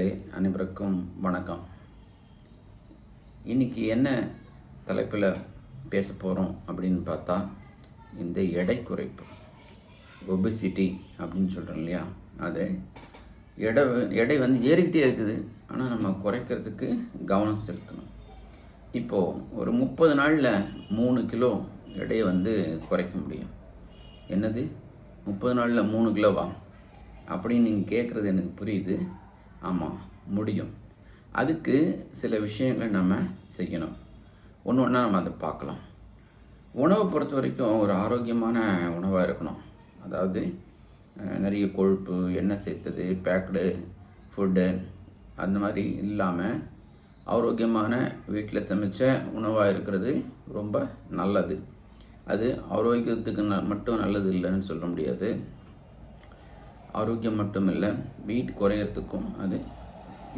நேயர்களே அனைவருக்கும் வணக்கம். இன்னைக்கு என்ன தலைப்பில் பேச போகிறோம் அப்படின்னு பார்த்தா இந்த எடை குறைப்பு ஒபிசிட்டி அப்படின்னு சொல்கிறோம் இல்லையா? அது எடை எடை வந்து ஏறிக்கிட்டே இருக்குது. ஆனால் நம்ம குறைக்கிறதுக்கு கவனம் செலுத்தணும். இப்போது ஒரு முப்பது நாளில் மூணு கிலோ எடையை வந்து குறைக்க முடியும். என்னது? முப்பது நாளில் மூணு கிலோவா? அப்படின்னு நீங்கள் கேட்குறது எனக்கு புரியுது. ஆமாம் முடியும். அதுக்கு சில விஷயங்களை நம்ம செய்யணும். ஒன்று ஒன்றா நம்ம அதை பார்க்கலாம். உணவை பொறுத்த வரைக்கும் ஒரு ஆரோக்கியமான உணவாக இருக்கணும். அதாவது நிறைய கொழுப்பு எண்ணெய் சேர்த்தது பேக்டு ஃபுட்டு அந்த மாதிரி இல்லாமல் ஆரோக்கியமான வீட்டில் சமைச்ச உணவாக இருக்கிறது ரொம்ப நல்லது. அது ஆரோக்கியத்துக்கு ந- மட்டும் நல்லது இல்லைன்னு சொல்ல முடியாது. ஆரோக்கியம் மட்டும் இல்லை வெயிட் குறையறதுக்கும் அது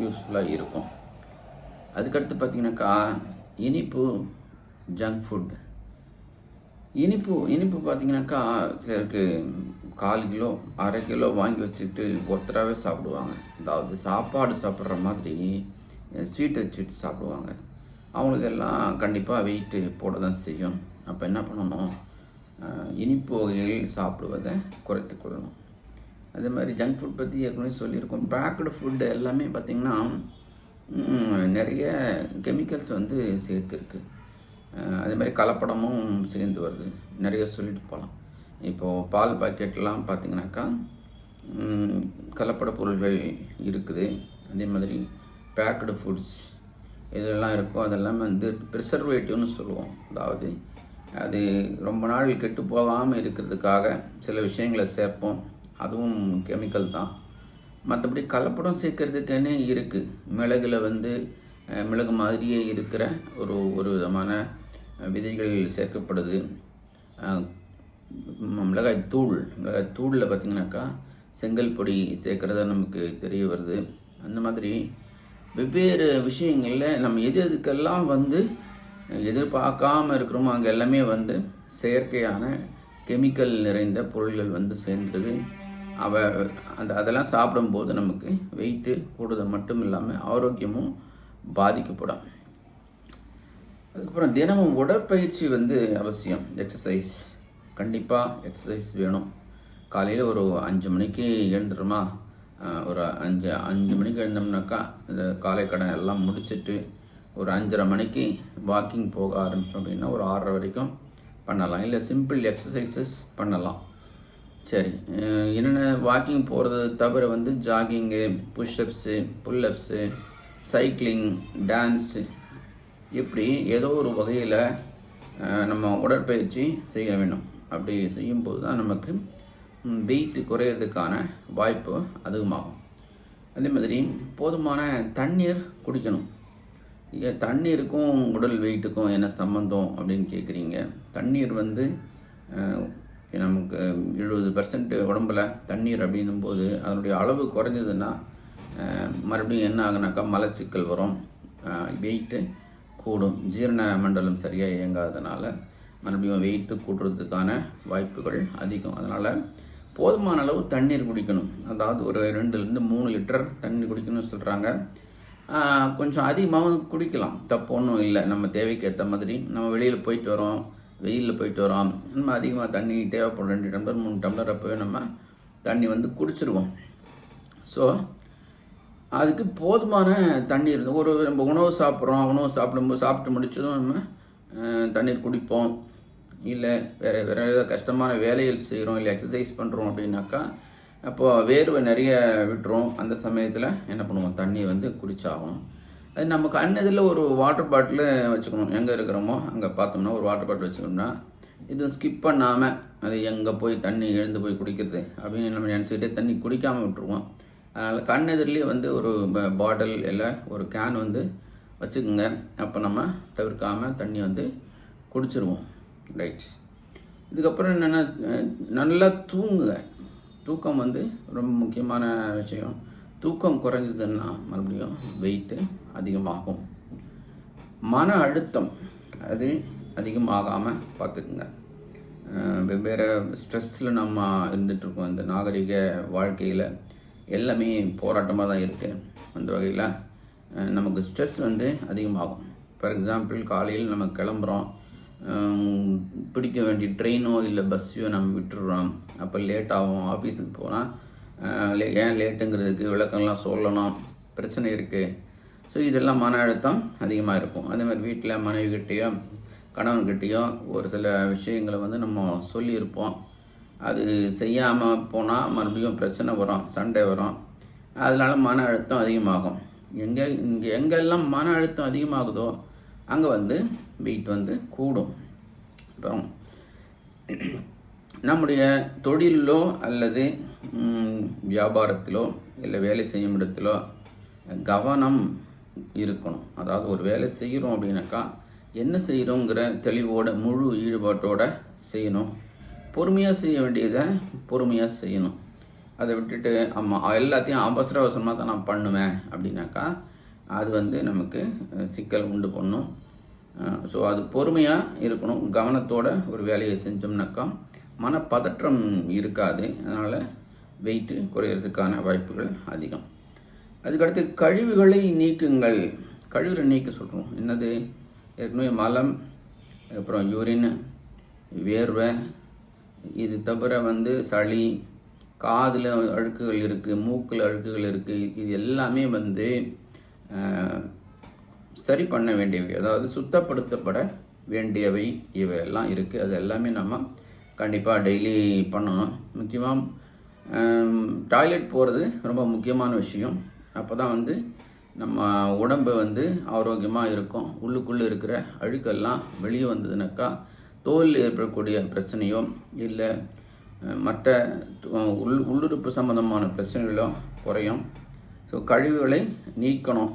யூஸ்ஃபுல்லாக இருக்கும். அதுக்கடுத்து பார்த்தீங்கன்னாக்கா இனிப்பு ஜங்க் ஃபுட் இனிப்பு இனிப்பு பார்த்தீங்கன்னாக்கா சிலருக்கு கால் கிலோ அரை கிலோ வாங்கி வச்சுக்கிட்டு ஒருத்தராகவே சாப்பிடுவாங்க. அதாவது சாப்பாடு சாப்பிட்ற மாதிரி ஸ்வீட் வச்சுட்டு சாப்பிடுவாங்க. அவங்களுக்கு எல்லாம் கண்டிப்பாக வெயிட்டு போட தான் செய்யும். அப்போ என்ன பண்ணணும்? இனிப்பு வகைகள் சாப்பிடுவதை குறைத்து கொள்ளணும். அதே மாதிரி ஜங்க் ஃபுட் பற்றி ஏற்கனவே சொல்லியிருக்கோம். பேக்கடு ஃபுட்டு எல்லாமே பார்த்திங்கன்னா நிறைய கெமிக்கல்ஸ் வந்து சேர்த்துருக்கு. அதே மாதிரி கலப்படமும் சேர்ந்து வருது. நிறைய சொல்லிட்டு போகலாம் இப்போது பால் பாக்கெட்லாம் பார்த்திங்கனாக்கா கலப்பட பொருள்கள் இருக்குது. அதே மாதிரி பேக்கடு ஃபுட்ஸ் இதெல்லாம் இருக்கும். அதெல்லாம் வந்து ப்ரிசர்வேட்டிவ்னு சொல்லுவோம். அதாவது அது ரொம்ப நாள் கெட்டு போகாமல் இருக்கிறதுக்காக சில விஷயங்களை சேர்ப்போம். அதுவும் கெமிக்கல் தான். மற்றபடி கலப்படம் சேர்க்கறதுக்குன்னே இருக்குது மிளகுல வந்து மிளகு மாதிரியே இருக்கிற ஒரு ஒரு விதமான விதைகள் சேர்க்கப்படுது. மிளகாய் தூள். மிளகாய் தூளில் பார்த்திங்கனாக்கா செங்கல் பொடி சேர்க்குறதா நமக்கு தெரிய வருது. அந்த மாதிரி வெவ்வேறு விஷயங்களில் நம்ம எது எதுக்கெல்லாம் வந்து எதிர்பார்க்காம இருக்கிறோமோ அங்கே எல்லாமே வந்து செயற்கையான கெமிக்கல் நிறைந்த பொருள்கள் வந்து சேர்ந்தது. அவ அந்த அதெல்லாம் சாப்பிடும்போது நமக்கு வெயிட்டு கூடுதல் மட்டும் இல்லாமல் ஆரோக்கியமும் பாதிக்கப்படும். அதுக்கப்புறம் தினமும் உடற்பயிற்சி வந்து அவசியம். எக்ஸசைஸ் கண்டிப்பாக எக்ஸசைஸ் வேணும். காலையில் ஒரு அஞ்சு மணிக்கு எழுந்துருமா ஒரு அஞ்சு அஞ்சு மணிக்கு எழுந்தோம்னாக்கா இந்த காலை கடன் எல்லாம் முடிச்சுட்டு ஒரு அஞ்சரை மணிக்கு வாக்கிங் போக ஆரம்பிச்சோம் அப்படின்னா ஒரு ஆறரை வரைக்கும் பண்ணலாம். இல்லை சிம்பிள் எக்ஸசைசஸ் பண்ணலாம். சரி. என்னென்ன வாக்கிங் போகிறது தவிர வந்து jogging push ups pull ups cycling dance இப்படி ஏதோ ஒரு வகையில் நம்ம உடற்பயிற்சி செய்ய வேண்டும். அப்படி செய்யும்போது தான் நமக்கு வெயிட் குறையிறதுக்கான வாய்ப்பு அதிகமாகும். அதே மாதிரி போதுமான தண்ணீர் குடிக்கணும். ஏன் தண்ணீருக்கும் உடல் வெயிட்டுக்கும் என்ன சம்மந்தம் அப்படின்னு கேட்குறீங்க தண்ணீர் வந்து நமக்கு எழுபது பர்சன்ட் உடம்புல தண்ணீர் அப்படின்னும் போது அதனுடைய அளவு குறைஞ்சதுன்னா மறுபடியும் என்ன ஆகுனாக்கா மலச்சிக்கல் வரும். வெயிட்டு கூடும். ஜீரண மண்டலம் சரியாக இயங்காததுனால மறுபடியும் வெயிட்டு கூட்டுறதுக்கான வாய்ப்புகள் அதிகம். அதனால் போதுமான அளவு தண்ணீர் குடிக்கணும். அதாவது ஒரு ரெண்டுலேருந்து மூணு லிட்டர் தண்ணி குடிக்கணும்னு சொல்கிறாங்க கொஞ்சம் அதிகமாகவும் குடிக்கலாம். தப்பு ஒன்றும் இல்லை. நம்ம தேவைக்கு ஏற்ற மாதிரி நம்ம வெளியில் போயிட்டு வரோம். வெயிலில் போயிட்டு வரோம். நம்ம அதிகமாக தண்ணி தேவைப்படும். ரெண்டு டம்ளர் மூணு டம்ளர் அப்போவே நம்ம தண்ணி வந்து குடிச்சிருவோம். ஸோ அதுக்கு போதுமான தண்ணி இருந்து ஒரு நம்ம உணவு சாப்பிட்றோம். உணவு சாப்பிடும்போது சாப்பிட்டு முடிச்சதும் நம்ம தண்ணீர் குடிப்போம். இல்லை வேறு வேறு ஏதாவது கஷ்டமான வேலைகள் செய்கிறோம் இல்லை எக்ஸசைஸ் பண்ணுறோம் அப்படின்னாக்கா அப்போது வேர்வை நிறைய விட்டுரும். அந்த சமயத்தில் என்ன பண்ணுவோம்? தண்ணி வந்து குடிச்சாகும் நம்ம கண்ணதில் ஒரு வாட்டர் பாட்டில் வச்சுக்கணும். எங்கே இருக்கிறோமோ அங்கே பார்த்தோம்னா ஒரு வாட்டர் பாட்டில் வச்சுக்கணும்னா இது ஸ்கிப் பண்ணாமல் அது எங்கே போய் தண்ணி எழுந்து போய் குடிக்கிறது அப்படின்னு நம்ம நினச்சிக்கிட்டே தண்ணி குடிக்காமல் விட்டுருவோம். அதனால் கண்ணெதிரிலே வந்து ஒரு பாட்டில் இல்லை ஒரு கேன் வந்து வச்சுக்கோங்க. அப்போ நம்ம தவிர்க்காமல் தண்ணி வந்து குடிச்சிருவோம். ரைட் இதுக்கப்புறம் என்னென்னா நல்லா தூங்குங்க. தூக்கம் வந்து ரொம்ப முக்கியமான விஷயம். தூக்கம் குறைஞ்சதுன்னா மறுபடியும் வெயிட்டு அதிகமாகும். மன அழுத்தம் அது அதிகமாகாமல் பார்த்துக்குங்க. வெவ்வேறு ஸ்ட்ரெஸ்ஸில் நம்ம இருந்துகிட்ருக்கோம் இந்த நாகரிக வாழ்க்கையில் எல்லாமே போராட்டமாக தான் இருக்குது அந்த வகையில் நமக்கு ஸ்ட்ரெஸ் வந்து அதிகமாகும். ஃபார் எக்ஸாம்பிள் காலையில் நம்ம கிளம்புறோம். பிடிக்க வேண்டிய ட்ரெயினோ இல்லை பஸ்ஸையோ நம்ம விட்டுடுறோம் அப்போ லேட் ஆகும் ஆஃபீஸுக்கு போனால் ஏன் லேட்டுங்கிறதுக்கு விளக்கம்லாம் சொல்லணும். பிரச்சனை இருக்குது ஸோ இதெல்லாம் மன அழுத்தம் அதிகமாக இருக்கும். அதே மாதிரி வீட்டில் மனைவிகிட்டேயோ கணவன்கிட்டேயோ ஒரு சில விஷயங்களை வந்து நம்ம சொல்லியிருப்போம். அது செய்யாமல் போனால் மறுபடியும் பிரச்சனை வரும் சண்டை வரும். அதனால மன அழுத்தம் அதிகமாகும். எங்கே இங்கே எங்கெல்லாம் மன அழுத்தம் அதிகமாகுதோ அங்கே வந்து வெயிட் வந்து கூடும். அப்புறம் நம்முடைய தொழிலோ அல்லது வியாபாரத்திலோ இல்லை வேலை செய்யும் இடத்திலோ கவனம் இருக்கணும். அதாவது ஒரு வேலை செய்கிறோம் அப்படின்னாக்கா என்ன செய்கிறோங்கிற தெளிவோட முழு ஈடுபாட்டோட செய்யணும். பொறுமையாக செய்ய வேண்டியதை பொறுமையாக செய்யணும். அதை விட்டுட்டு ஆமாம் எல்லாத்தையும் அவசர அவசரமாக தான் நான் பண்ணுவேன் அப்படின்னாக்கா அது வந்து நமக்கு சிக்கல் உண்டு பண்ணும். ஸோ அது பொறுமையாக இருக்கணும். கவனத்தோட ஒரு வேலையை செஞ்சோம்னாக்கா மனப்பதற்றம் இருக்காது. அதனால் வெயிட்டு குறையிறதுக்கான வாய்ப்புகள் அதிகம். அதுக்கடுத்து கழிவுகளை நீக்குங்கள். கழிவுகளை நீக்க சொல்கிறோம் என்னது? ஏற்கனவே மலம் அப்புறம் யூரின் வேர்வை இது தவிர வந்து சளி காதில் அழுக்குகள் இருக்குது மூக்கில் அழுக்குகள் இருக்குது இது எல்லாமே வந்து சரி பண்ண வேண்டியவை. அதாவது சுத்தப்படுத்தப்பட வேண்டியவை. இவையெல்லாம் இருக்குது அது எல்லாமே நம்ம கண்டிப்பாக டெய்லி பண்ணணும். முக்கியமாக டாய்லெட் போகிறது ரொம்ப முக்கியமான விஷயம். அப்போ தான் வந்து நம்ம உடம்பு வந்து ஆரோக்கியமாக இருக்கும். உள்ளுக்குள்ளே இருக்கிற அழுக்கெல்லாம் வெளியே வந்ததுனாக்கா தோல் ஏற்படக்கூடிய பிரச்சனையோ இல்லை மற்ற உள் உள்ளுறுப்பு சம்மந்தமான பிரச்சனைகளோ குறையும். ஸோ கழிவுகளை நீக்கணும்.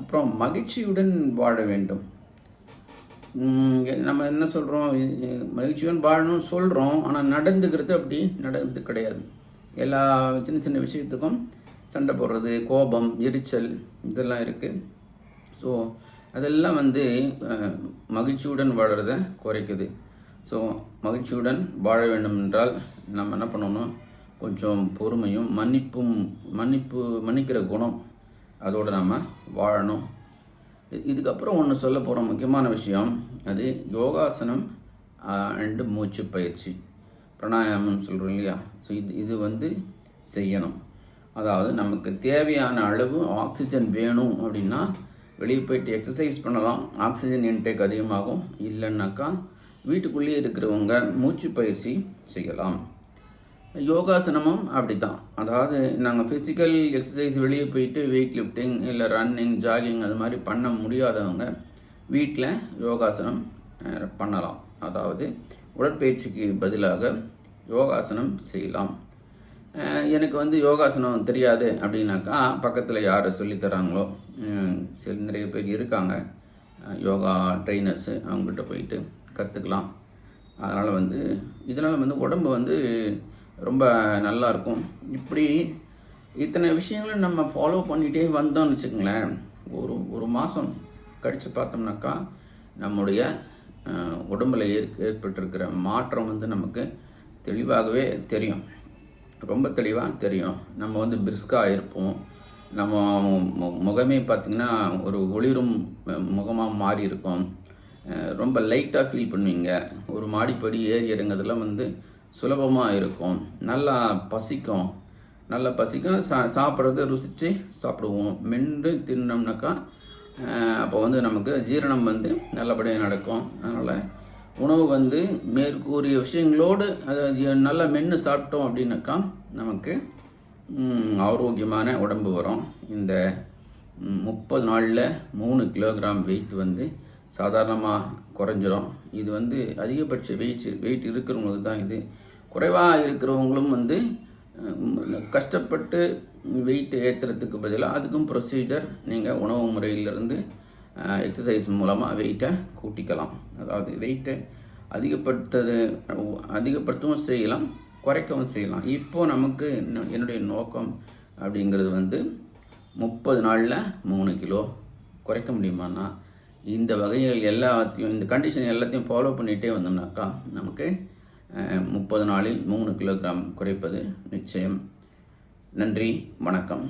அப்புறம் மகிழ்ச்சியுடன் வாழ வேண்டும். நம்ம என்ன சொல்கிறோம் மகிழ்ச்சியுடன் வாழணும்னு சொல்கிறோம் ஆனால் நடந்துக்கிறது அப்படி நடந்து கிடையாது. எல்லா சின்ன சின்ன விஷயத்துக்கும் சண்டை போடுறது கோபம் எரிச்சல் இதெல்லாம் இருக்குது ஸோ அதெல்லாம் வந்து மகிழ்ச்சியுடன் வாழறத குறைக்குது. ஸோ மகிழ்ச்சியுடன் வாழ வேண்டும் என்றால் நம்ம என்ன பண்ணணும்? கொஞ்சம் பொறுமையும் மன்னிப்பும் மன்னிப்பு மன்னிக்கிற குணம் அதோடு நாம் வாழணும். இதுக்கப்புறம் ஒன்று சொல்ல போகிற முக்கியமான விஷயம் அது யோகாசனம் அண்டு மூச்சு பயிற்சி. பிராணாயாமம் சொல்கிறோம் இல்லையா? ஸோ இது இது வந்து செய்யணும். அதாவது நமக்கு தேவையான அளவு ஆக்சிஜன் வேணும் அப்படின்னா வெளியே போயிட்டு எக்ஸசைஸ் பண்ணலாம். ஆக்சிஜன் இன்டேக் அதிகமாகும். இல்லைன்னாக்கா வீட்டுக்குள்ளேயே இருக்கிறவங்க மூச்சு பயிற்சி செய்யலாம். யோகாசனமும் அப்படி தான் அதாவது நாங்கள் ஃபிசிக்கல் எக்ஸசைஸ் வெளியே போயிட்டு வெயிட் லிஃப்டிங் இல்லை ரன்னிங் ஜாகிங் அது மாதிரி பண்ண முடியாதவங்க வீட்டில் யோகாசனம் பண்ணலாம். அதாவது உடற்பயிற்சிக்கு பதிலாக யோகாசனம் செய்யலாம். எனக்கு வந்து யோகாசனம் தெரியாது அப்படின்னாக்கா பக்கத்தில் யார் சொல்லித் தராங்களோ சரி நிறைய பேர் இருக்காங்க. யோகா ட்ரைனர்ஸு அவங்ககிட்ட போயிட்டு கற்றுக்கலாம் அதனால் வந்து இதனால் வந்து உடம்பு வந்து ரொம்ப நல்லா இருக்கும் இப்படி இத்தனை விஷயங்களும் நம்ம ஃபாலோ பண்ணிகிட்டே வந்தோம்னு வச்சுக்கோங்களேன் ஒரு ஒரு மாதம் கழித்து பார்த்தோம்னாக்கா நம்முடைய உடம்பில் உடம்புல ஏற் ஏற்பட்டிருக்கிற மாற்றம் வந்து நமக்கு தெளிவாகவே தெரியும். ரொம்ப தெளிவாக தெரியும். நம்ம வந்து பிரிஸ்காக இருப்போம். நம்ம மு- முகமே பார்த்திங்கன்னா ஒரு ஒளிரும் முகமாக மாறி இருக்கும். ரொம்ப லைட்டாக ஃபீல் பண்ணுவீங்க. ஒரு மாடிப்படி ஏறி இறங்குறதுலாம் வந்து சுலபமாக இருக்கும். நல்லா பசிக்கும். நல்லா பசிக்கும். சா சாப்பிட்றத ருசித்து சாப்பிடுவோம். மென்று தின்னோம்னாக்கா அப்போ வந்து நமக்கு ஜீரணம் வந்து நல்லபடியாக நடக்கும். அதனால் உணவு வந்து மேற்கூறிய விஷயங்களோடு அதை நல்லா மென்று சாப்பிட்டோம் அப்படின்னாக்கா நமக்கு ஆரோக்கியமான உடம்பு வரும். இந்த முப்பது நாளில் மூணு கிலோகிராம் வெயிட் வந்து சாதாரணமாக குறைஞ்சிரும். இது வந்து அதிகபட்ச வெயிட் வெயிட் இருக்கிறவங்களுக்கு தான் இது. குறைவாக இருக்கிறவங்களும் வந்து கஷ்டப்பட்டு வெயிட் ஏற்றுறதுக்கு பதிலாக அதுக்கும் ப்ரொசீஜர் நீங்கள் உணவு முறையிலிருந்து எக்ஸசைஸ் மூலமாக வெயிட்டை கூட்டிக்கலாம். அதாவது வெயிட்டை அதிகப்படுத்தது அதிகப்படுத்தவும் செய்யலாம் குறைக்கவும் செய்யலாம். இப்போது நமக்கு என்ன- என்னுடைய நோக்கம் அப்படிங்கிறது வந்து முப்பது நாளில் மூணு கிலோ. குறைக்க முடியுமான்னா இந்த வகைகள் எல்லாத்தையும் இந்த கண்டிஷன் எல்லாத்தையும் ஃபாலோ பண்ணிகிட்டே வந்தோம்னாக்கா நமக்கு முப்பது நாளில் மூணு கிலோகிராம் குறைப்பது நிச்சயம். நன்றி வணக்கம்.